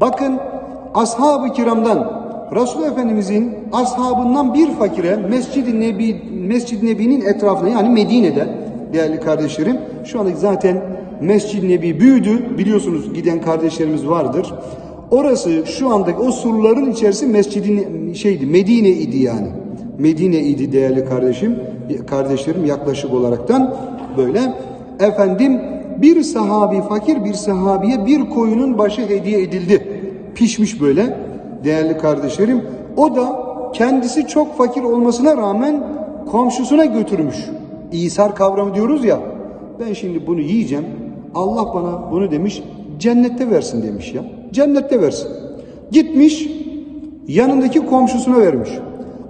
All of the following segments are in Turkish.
Bakın ashab-ı kiramdan Resul Efendimizin ashabından bir fakire Mescid-i Nebi Mescid-i Nebi'nin etrafına yani Medine'de değerli kardeşlerim şu anda zaten Mescid-i Nebi büyüdü biliyorsunuz giden kardeşlerimiz vardır. Orası şu andaki o surların içerisi Mescid-i şeydi Medine idi yani. Medine idi değerli kardeşim kardeşlerim yaklaşık olaraktan böyle efendim bir sahabi fakir bir sahabiye bir koyunun başı hediye edildi. Pişmiş böyle değerli kardeşlerim. O da kendisi çok fakir olmasına rağmen komşusuna götürmüş. İsar kavramı diyoruz ya. Ben şimdi bunu yiyeceğim. Allah bana bunu demiş cennette versin demiş ya. Cennette versin. Gitmiş yanındaki komşusuna vermiş.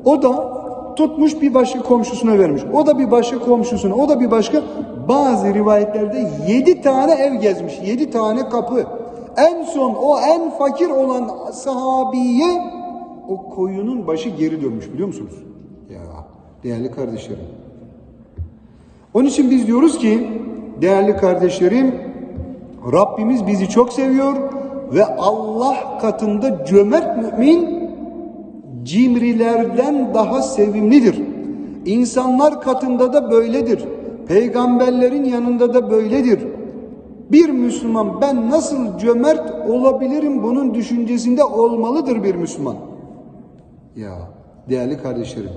O da tutmuş bir başka komşusuna vermiş. O da bir başka komşusuna, o da bir başka. Bazı rivayetlerde yedi tane ev gezmiş, yedi tane kapı. En son o en fakir olan sahabiye o koyunun başı geri dönmüş biliyor musunuz? Ya değerli kardeşlerim. Onun için biz diyoruz ki değerli kardeşlerim Rabbimiz bizi çok seviyor ve Allah katında cömert mümin cimrilerden daha sevimlidir. İnsanlar katında da böyledir. Peygamberlerin yanında da böyledir. Bir Müslüman ben nasıl cömert olabilirim bunun düşüncesinde olmalıdır bir Müslüman. Ya değerli kardeşlerim